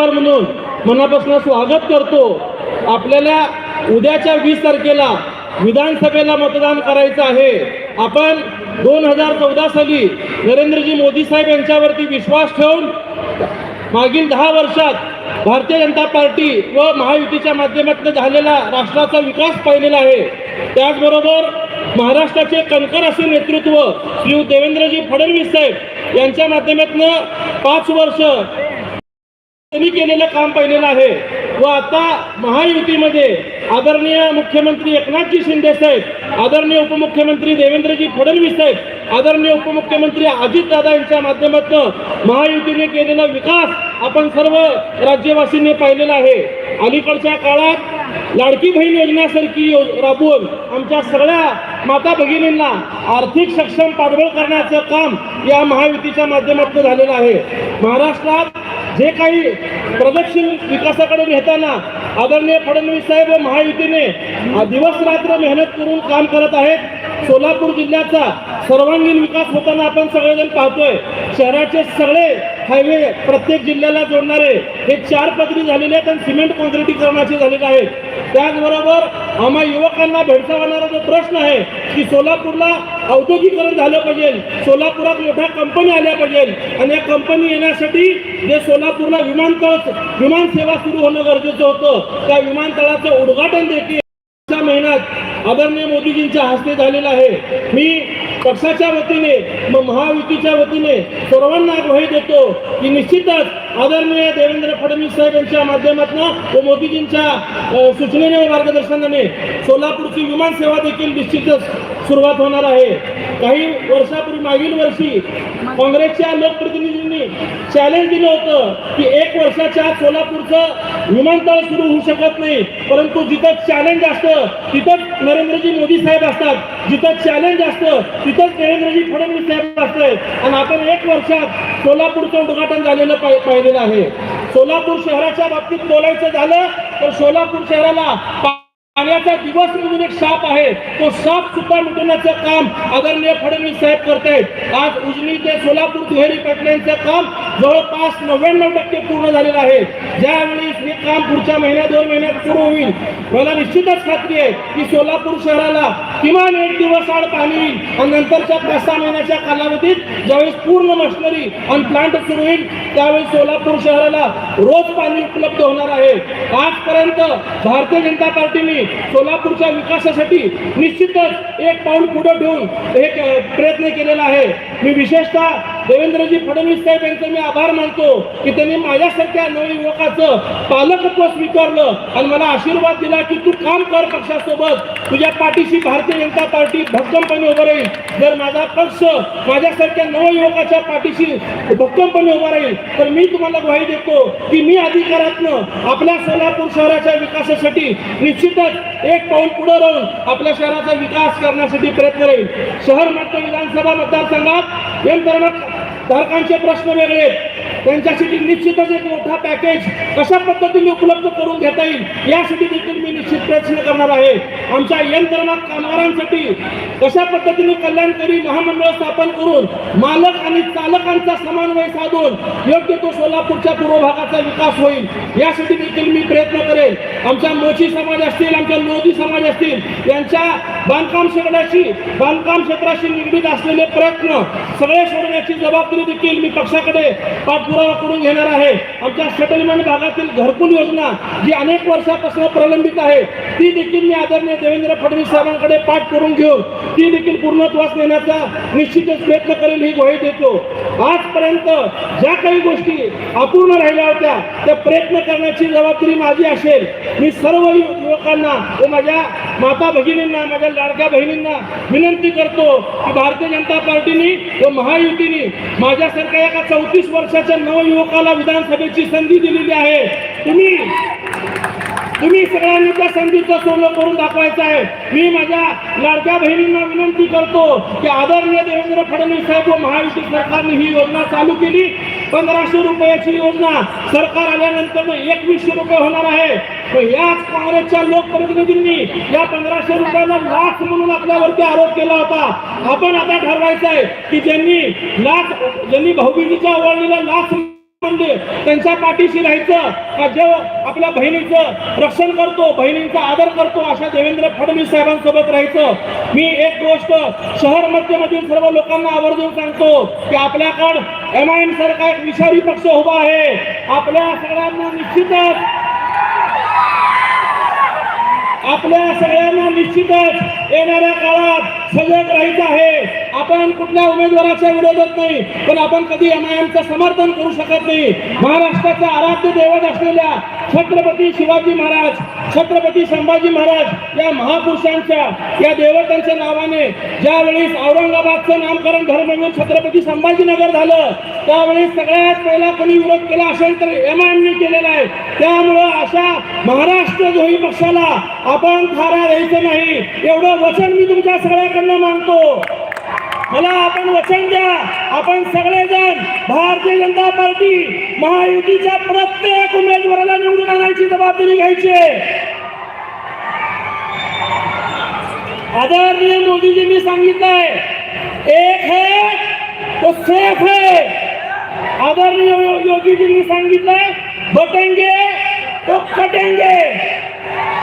म्हणून मनापासून स्वागत करतो. आपल्याला उद्याच्या वीस तारखेला विधानसभेला मतदान करायचं आहे. आपण दोन हजार चौदा साली नरेंद्रजी मोदी साहेब यांच्यावरती विश्वास ठेवून मागील दहा वर्षात भारतीय जनता पार्टी व महायुतीच्या माध्यमातून झालेला राष्ट्राचा विकास पाहिलेला आहे. त्याचबरोबर महाराष्ट्राचे कणकर असे नेतृत्व श्री देवेंद्रजी फडणवीस साहेब यांच्या माध्यमातून पाच वर्ष त्यांनी केलेलं काम पाहिलेलं आहे. व आता महायुतीमध्ये आदरणीय मुख्यमंत्री एकनाथजी शिंदे साहेब आदरणीय उपमुख्यमंत्री देवेंद्रजी फडणवीस साहेब आदरणीय उपमुख्यमंत्री अजितदादा यांच्या माध्यमातून महायुतीने केलेला विकास आपण सर्व राज्यवासींनी पाहिलेला आहे. अलीकडच्या काळात लाडकी बहीण योजनेसारखी यो राबवून आमच्या सगळ्या माता भगिनींना आर्थिक सक्षम पाठबळ करण्याचं काम या महायुतीच्या माध्यमातून झालेलं आहे. महाराष्ट्रात जे काही प्रदक्षिण विकासाकडे नेताना आदरणीय फडणवीस साहेब व महायुतीने दिवस रात्र मेहनत करून काम करत आहेत. सोलापूर जिल्ह्याचा सर्वांगीण विकास होताना आपण सगळेजण पाहतोय. शहराचे सगळे हायवे प्रत्येक जिल्ह्याला जोडणारे हे चार पदरी झालेले आहेत आणि सिमेंट कॉन्क्रिटीकरणाचे झालेले आहेत. त्याचबरोबर आम्हा युवकांना भेडसावणारा जो प्रश्न आहे की सोलापूरला औद्योगिकरण झालं पाहिजे सोलापुरात मोठ्या कंपनी आल्या पाहिजे आणि या कंपनी येण्यासाठी जे सोलापूरला विमानतळ विमान सेवा सुरू होणं गरजेचं होतं त्या विमानतळाचं उद्घाटन देखील महिन्यात आदरणीय मोदीजींच्या हस्ते झालेलं आहे. मी पक्षाच्या वतीने मग महायुतीच्या वतीने सर्वांना ग्वाही देतो की निश्चितच आदरणीय देवेंद्र फडणवीस साहेब यांच्या माध्यमातून व मोदीजींच्या सूचनेने व मार्गदर्शनाने सोलापूरची विमान सेवा देखील निश्चितच सुरुवात होणार आहे. काही वर्षापूर्वी मागील वर्षी काँग्रेसच्या लोकप्रतिनिधी लोकप्रतिनिधींनी चॅलेंज दिलं होतं की एक वर्षाच्या आत सोलापूरचं विमानतळ सुरू होऊ शकत नाही. परंतु जिथं चॅलेंज असतं तिथंच नरेंद्रजी मोदी साहेब असतात. जिथं चॅलेंज असतं तिथंच नरेंद्रजी फडणवीस साहेब असतात. आणि आपण एक वर्षात सोलापूरचं उद्घाटन झालेलं पाहिलेलं आहे. सोलापूर शहराच्या बाबतीत बोलायचं झालं तर सोलापूर शहराला पाण्याचा दिवस म्हणून एक साप आहे. तो साप सुद्धा मिटवण्याचं काम आदरणीय फडणवीस साहेब करतायत. आज उजनी ते सोलापूर दुहेरी पाईपलाईनचं काम जवळपास नव्याण्णव टक्के पूर्ण झालेलं आहे. ज्यावेळी हे काम पुढच्या महिन्यात दोन महिन्यात सुरू होईल मला निश्चितच खात्री आहे की सोलापूर शहराला किमान एक दिवस आड पाणी येईल. आणि नंतरच्या पाच सहा महिन्याच्या कालावधीत ज्यावेळेस पूर्ण मशिनरी आणि प्लांट सुरू होईल त्यावेळी सोलापूर शहराला रोज पाणी उपलब्ध होणार आहे. आजपर्यंत भारतीय जनता पार्टीने सोलापूरच्या विकासासाठी निश्चितच एक पाऊल पुढे ठेवून एक प्रयत्न केलेला आहे. मी विशेषतः देवेंद्रजी फडणवीस साहेब यांचे मी आभार मानतो की त्यांनी माझ्यासारख्या नवयुवकाचं पालकत्व स्वीकारलं आणि मला आशीर्वाद दिला की तू काम कर पक्षासोबत. तुझ्या पाठीशी भारतीय जनता पार्टी भक्कमपणे उभं राहील. जर माझा पक्ष माझ्यासारख्या नवयुवकाच्या पाठीशी भक्कमपणे उभा राहील तर मी तुम्हाला ग्वाही देतो की मी अधिकारातनं आपल्या सोलापूर शहराच्या विकासासाठी निश्चितच एक पाऊल पुढे राहून आपल्या शहराचा विकास करण्यासाठी प्रयत्न राहील शहर मात्र विधानसभा मतदारसंघात यंत्रणा धारकांचे प्रश्न वेगळे त्यांच्यासाठी निश्चितच एक मोठा पॅकेज कशा पद्धतीने उपलब्ध करून घेता येईल यासाठी देखील मी निश्चित प्रयत्न करणार आहे. आमच्या यंत्रणा कामगारांसाठी कशा पद्धतीने कल्याणकारी महामंडळ स्थापन करून मालक आणि चालकांचा समन्वय साधून योग्य तो सोलापूरच्या पूर्व भागाचा विकास होईल यासाठी देखील मी प्रयत्न करेन. आमच्या मोची समाज असतील आमच्या लोधी समाज असतील यांच्या बांधकाम क्षेत्राशी बांधकाम क्षेत्राशी निगडीत असलेले प्रयत्न सगळे सोडण्याची जबाबदारी देखील मी पक्षाकडे पाठपुरावा करून घेणार आहे. आमच्या सेटलमेंट भागातील घरकुल योजना जी अनेक वर्षापासून प्रलंबित आहे ती देखील मी आदरणीय देवेंद्र फडणवीस साहेबांकडे पाठ करून घेऊन ती देखील पूर्णत्वास नेण्याचा निश्चितच प्रयत्न करेल ही ग्वाही देतो. आजपर्यंत ज्या काही गोष्टी अपूर्ण राहिल्या होत्या त्या प्रयत्न करण्याची जबाबदारी माझी असेल. मी सर्व युवकांना व माझ्या माता भगिनींना माझ्या लाडक्या बहिणींना विनंती करतो की भारतीय जनता पार्टीने व महायुतीने माझ्यासारख्या एका चौतीस वर्षाच्या नवयुवकाला विधानसभेची संधी दिलेली आहे. तुम्ही तुम्ही सगळ्यांनी त्या संधीचं सोनं करून दाखवायचं आहे. मी माझ्या लाडक्या बहिणींना विनंती करतो की आदरणीय देवेंद्र फडणवीस साहेब व महायुती सरकारने ही योजना चालू केली. पंधराशे रुपयाची योजना सरकार आल्यानंतर एकवीसशे रुपये होणार आहे. पण याच काँग्रेसच्या लोकप्रतिनिधींनी या पंधराशे रुपयाला लाच म्हणून आपल्यावरती आरोप केला होता. आपण आता ठरवायचं आहे की ज्यांनी लाच ज्यांनी भाऊबीजीच्या ओळणीला लाच म्हणजे त्यांच्या पाठीशी राहायचं का जो आपल्या बहिणीचं रक्षण करतो बहिणींचा आदर करतो अशा देवेंद्र फडणवीस साहेबांसोबत राहायचं? मी एक गोष्ट शहर मध्यमधील सर्व लोकांना आवर्जून सांगतो की आपल्याकडं एम आय एम सारखा एक विषारी पक्ष उभा आहे. आपल्या सगळ्यांना निश्चितच आपल्या सगळ्यांना निश्चितच येणाऱ्या काळात सजग राहायचं आहे. आपण कुठल्या उमेदवाराच्या विरोधात नाही पण आपण कधी एम आय एमचं समर्थन करू शकत नाही. महाराष्ट्राचा आराध्य दैवत असलेल्या छत्रपती शिवाजी महाराज छत्रपती संभाजी महाराज या महापुरुषांच्या या देवतांच्या नावाने ज्यावेळेस औरंगाबादचं नामकरण धर्मवीर छत्रपती संभाजीनगर झालं त्यावेळेस सगळ्यात पहिला कोणी विरोध केला असेल तर एम आय एमने केलेला आहे. त्यामुळं अशा महाराष्ट्र जोही पक्षाला आपण थारा द्यायचं नाही. एवढं वचन मी तुमच्या सगळ्याकडनं मानतो. मला आपण वचन द्या. आपण सगळेजण भारतीय जनता पार्टी महायुतीच्या प्रत्येक उमेदवाराला निवडून आणायची जबाबदारी घ्यायची आदरणीय मोदीजींनी सांगितलंय एक है तो सेफ है. आदरणीय योगीजींनी सांगितलंय बटेंगे तो कटेंगे.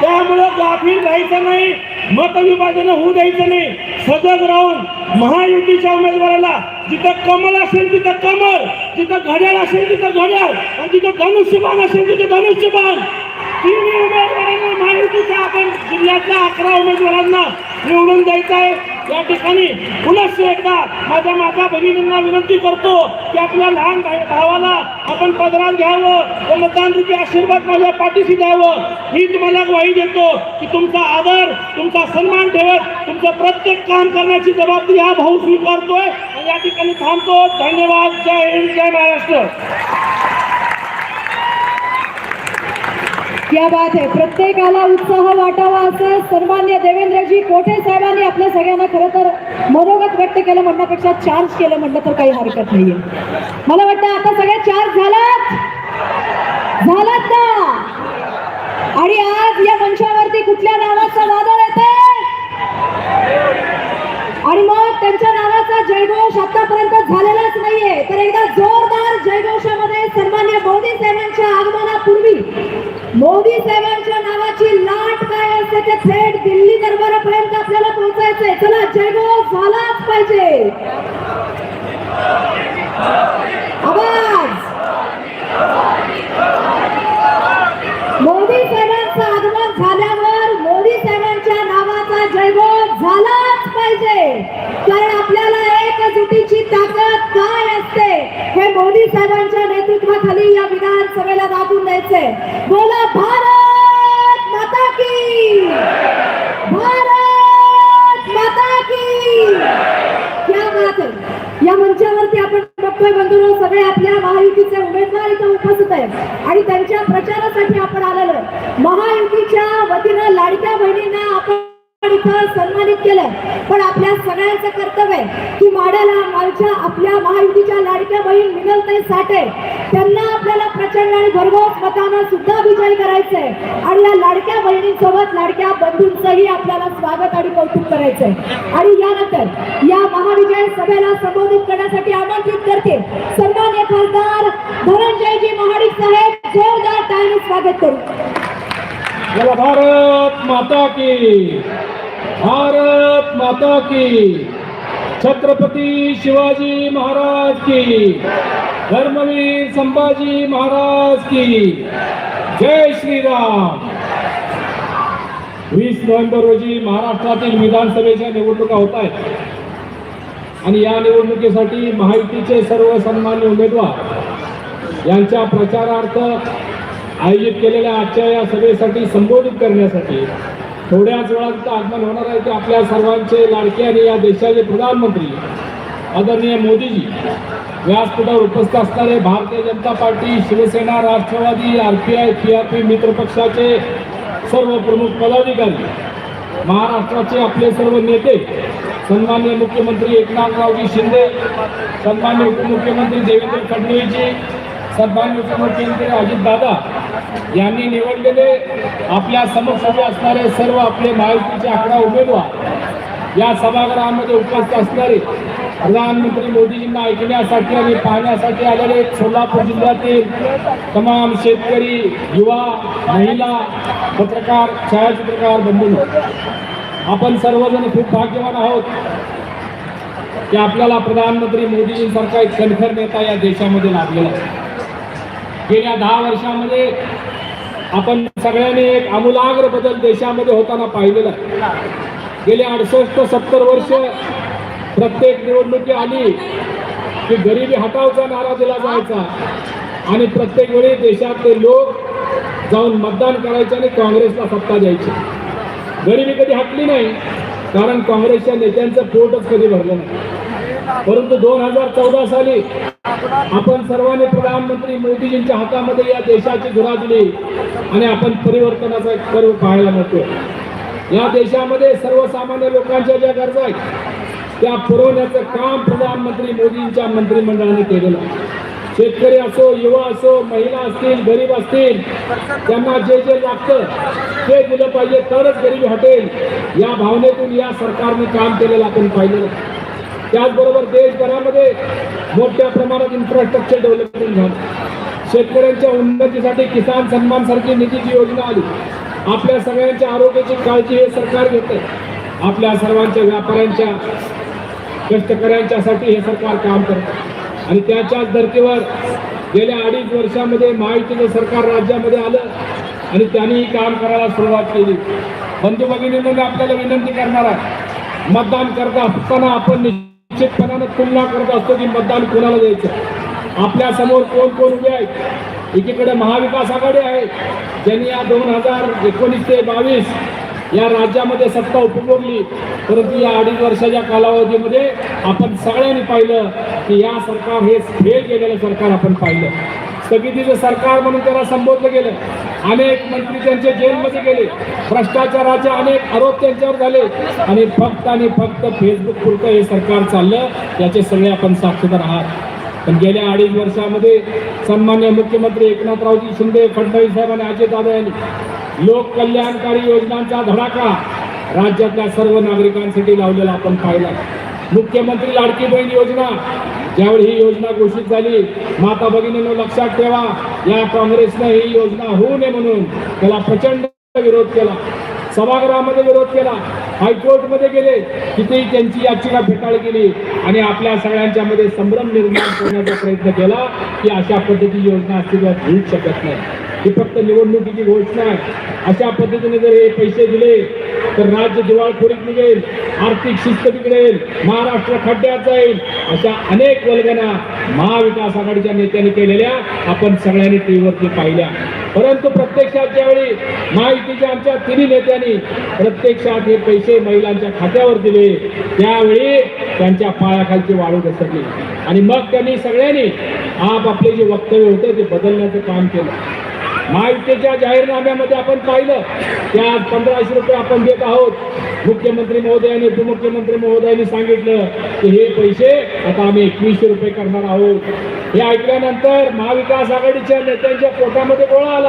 त्यामुळं गाफील राहायचं नाही मतविभाजन होऊ द्यायचं नाही. सजग राहून महायुतीच्या उमेदवाराला जिथं कमल असेल तिथं कमल जिथं घड्याळ असेल तिथं घड्याळ आणि जिथं धनुष्यबाण असेल तिथं धनुष्यबाण. तिन्ही उमेदवारांना महायुतीच्या आपण जिल्ह्यातल्या अकरा उमेदवारांना निवडून द्यायचं आहे. या ठिकाणी पुनश्च एकदा माझ्या माता भगिनींना विनंती करतो की आपल्या लहान भावाला आपण पदरात घ्यावं व मतदान रूपी आशीर्वाद माझ्या पाठीशी द्यावं. ही तुम्हाला ग्वाही देतो की तुमचा आदर तुमचा सन्मान ठेवत तुमचं प्रत्येक काम करण्याची जबाबदारी हा भाऊ स्वीकारतोय. या ठिकाणी थांबतो. धन्यवाद. जय हिंद. जय महाराष्ट्र. या बात आहे प्रत्येकाला उत्साह वाटावा असं सन्मान्य देवेंद्रजी कोठे साहेबांनी आपल्या सगळ्यांना खरं तर मनोगत व्यक्त केलं म्हणण्यापेक्षा चार्ज केलं म्हणलं तर काही हरकत नाहीये. मला वाटतं आता सगळ्या चार्ज झालात. झालात ना आणि आज या मंचावरती कुठल्या नावाचं वादळ येते आणि मग त्यांच्या नावाचा जयघोष आतापर्यंत झालेलाच नाहीये. तर एकदा जोरदार जयघोषामध्ये सन्मान्य मोदी साहेबांच्या आगमनापूर्वी मोदी साहेबांच्या नावाची लाट काय असते ते थेट दिल्ली दरबारापर्यंत आपल्याला पोहोचायचंय. चला जयघोष झालाच पाहिजे आवाज मोदी साहेबांचं आगमन झाल्यावर मोदी साहेबांच्या नावाचा जयघोष झालाच पाहिजे कारण आपल्याला एकजुटीची ताकद काय असते हे मोदी साहेबांच्या नेतृत्वाखाली या विधानसभेला दाखवून द्यायचंय बोला भारत माता की भारत माता की क्या बात आहे या मंचावरती आपण बघतोय बंधू सगळे आपल्या महायुतीचे उमेदवार इथं उपस्थित आहेत. आणि त्यांच्या प्रचारासाठी आपण आलेलो महायुतीच्या वतीनं लाडक्या बहिणींना आपण इथं सन्मानित केलं पण आपल्या सगळ्यांचं कर्तव्य आहे की माड्याला मालच्या आपल्या महायुतीच्या लाडक्या बहीण मिनलताई साठे. त्यांना आपल्याला प्रचंड आणि भरघोस मतानं सुद्धा करायचंय. आणि या लाडक्या बहिणींसोबत लाडक्या बंधूंचंही आपल्याला स्वागत आणि कौतुक करायचंय. आणि यानंतर या महाविजय सभेला संबोधित करण्यासाठी आमंत्रित करते सन्मान्य खासदार धनंजयजी महाडिक साहेब. जोरदार टाळी स्वागत करू. भारत माता की भारत माता की छत्रपती शिवाजी महाराज की धर्मवीर संभाजी महाराज की जय श्रीराम. वीस नोव्हेंबर रोजी महाराष्ट्रातील विधानसभेच्या निवडणुका होत आहेत. आणि या निवडणुकीसाठी महायुतीचे सर्व सन्मान्य उमेदवार यांच्या प्रचारार्थ आयोजित केलेल्या आजच्या या सभेसाठी संबोधित करण्यासाठी थोड्याच वेळात आगमन होणार आहे की आपल्या सर्वांचे लाडके आणि या देशाचे प्रधानमंत्री आदरणीय मोदीजी. व्यासपीठावर उपस्थित असणारे Bharatiya Janata Party Shivsena Rashtravadi R P I P R P मित्र पक्षाचे सर्व प्रमुख पदाधिकारी महाराष्ट्राचे आपले सर्व नेते सन्मान्य मुख्यमंत्री एकनाथरावजी शिंदे सन्मान्य उपमुख्यमंत्री देवेंद्र फडणवीसजी सन्मान्य उपमुख्यमंत्री अजितदादा यांनी निवडलेले आपल्या समक्ष उभे असणारे सर्व आपले महायुतीचे अकरा उमेदवार या सभागृहामध्ये उपस्थित असणारे प्रधानमंत्री मोदीजींना ऐकण्यासाठी आणि पाहण्यासाठी आलेले सोलापूर जिल्ह्यातील तमाम शेतकरी युवा महिला पत्रकार छायाचित्रकार बंधू. आपण सर्वजण खूप भाग्यवान आहोत की आपल्याला प्रधानमंत्री मोदीजींसारखा एक कणखर नेता या देशामध्ये लाभलेला गेल्या दहा वर्षामध्ये आपण सगळ्यांनी एक आमूलाग्र बदल देशामध्ये होताना पाहिलेला गेले अडसष्ट सत्तर वर्ष प्रत्येक निवडणुकी आली की गरिबी हटावचा नारा दिला जायचा. आणि प्रत्येक वेळी देशातले लोक जाऊन मतदान करायचे आणि काँग्रेसला सत्ता द्यायची. गरिबी कधी हटली नाही कारण काँग्रेसच्या नेत्यांचं पोटच कधी भरलं नाही. परंतु दोन हजार चौदा साली आपण सर्वांनी प्रधानमंत्री मोदीजींच्या हातामध्ये या देशाची धुरा दिली आणि आपण परिवर्तनाचा कर्व पर्व पाहायला मिळतो या देशामध्ये सर्वसामान्य लोकांच्या ज्या गरजा आहेत त्या पुरवण्याचं काम प्रधानमंत्री मोदींच्या मंत्रिमंडळाने केलेलं आहे. शेतकरी असो युवा असो महिला असतील गरीब असतील त्यांना जे जे लागतं ते दिलं पाहिजे. तरच गरीब हटेल. या भावनेतून या सरकारने काम केलेलं आपण पाहिलेलं त्याचबरोबर देशभरामध्ये मोठ्या प्रमाणात इन्फ्रास्ट्रक्चर डेव्हलपमेंट झालं. शेतकऱ्यांच्या उन्नतीसाठी किसान सन्मान सारखी निधीची योजना आली. आपल्या सगळ्यांच्या आरोग्याची काळजी हे सरकार घेते आपल्या सर्वांच्या व्यापाऱ्यांच्या कष्टकऱ्यांच्यासाठी हे सरकार काम करतं. आणि त्याच्याच धर्तीवर गेल्या अडीच वर्षामध्ये महायुतीचं सरकार राज्यामध्ये आलं आणि त्यांनी काम करायला सुरुवात केली. बंधू भगिनींना आपल्याला विनंती करणार आहे मतदान करता असताना आपण निश्चितपणानं तुलना करत असतो की मतदान कोणाला द्यायचं? आपल्यासमोर कोण कोण उभे आहेत? एकीकडे महाविकास आघाडी आहे ज्यांनी या दोन हजार एकोणीस ते बावीस या राज्यामध्ये सत्ता उपभोगली परंतु या अडीच वर्षाच्या कालावधीमध्ये आपण सगळ्यांनी पाहिलं की या सरकार हे फेल गेलेलं सरकार आपण पाहिलं. स्थगितीचं सरकार म्हणून त्याला संबोधलं गेलं. अनेक मंत्री त्यांचे जेलमध्ये गेले. भ्रष्टाचाराचे अनेक आरोप त्यांच्यावर झाले. आणि फक्त आणि फक्त फेसबुक पुरतं हे सरकार चाललं. याचे सगळे आपण साक्षीदार आहात. पण गेल्या अडीच वर्षामध्ये सन्मान्य मुख्यमंत्री एकनाथरावजी शिंदे फडणवीस साहेब आणि अजितदादा यांनी लोक कल्याणकारी योजनांचा धडाका राज्यातल्या सर्व नागरिकांसाठी लावलेला आपण पाहिला. मुख्यमंत्री लाडकी बहीण योजना ज्यावेळी ही योजना घोषित झाली माता भगिनीनं लक्षात ठेवा या काँग्रेसनं ही योजना होऊ नये म्हणून त्याला प्रचंड विरोध केला. सभागृहामध्ये विरोध केला. हायकोर्टमध्ये गेले तिथेही त्यांची याचिका फेटाळली गेली आणि आपल्या सगळ्यांच्या मध्ये संभ्रम निर्माण करण्याचा प्रयत्न केला की अशा पद्धतीची योजना अस्तित्वात घेऊ शकत नाही. ही फक्त निवडणुकीची घोषणा आहे. अशा पद्धतीने जर हे पैसे दिले तर राज्य दिवाळखोरीत निघेल आर्थिक शिस्त बिघडेल महाराष्ट्र खड्ड्यात जाईल. अशा अनेक वल्गना महाविकास आघाडीच्या नेत्यांनी केलेल्या आपण सगळ्यांनी टीव्हीवरती पाहिल्या. परंतु प्रत्यक्षात ज्यावेळी महायुतीच्या आमच्या तिन्ही नेत्यांनी प्रत्यक्षात हे पैसे महिलांच्या खात्यावर दिले त्यावेळी त्यांच्या पायाखालची वाळू घसरली. आणि मग त्यांनी सगळ्यांनी आपापले जे वक्तव्य होते ते बदलण्याचं काम केलं. माहितीच्या जाहीरनाम्यामध्ये आपण पाहिलं की आज पंधराशे रुपये आपण देत आहोत. मुख्यमंत्री महोदयाने उपमुख्यमंत्री महोदयाने सांगितलं की हे पैसे आता आम्ही एकवीसशे रुपये करणार आहोत. हे ऐकल्यानंतर महाविकास आघाडीच्या नेत्यांच्या पोटामध्ये गोळा आला.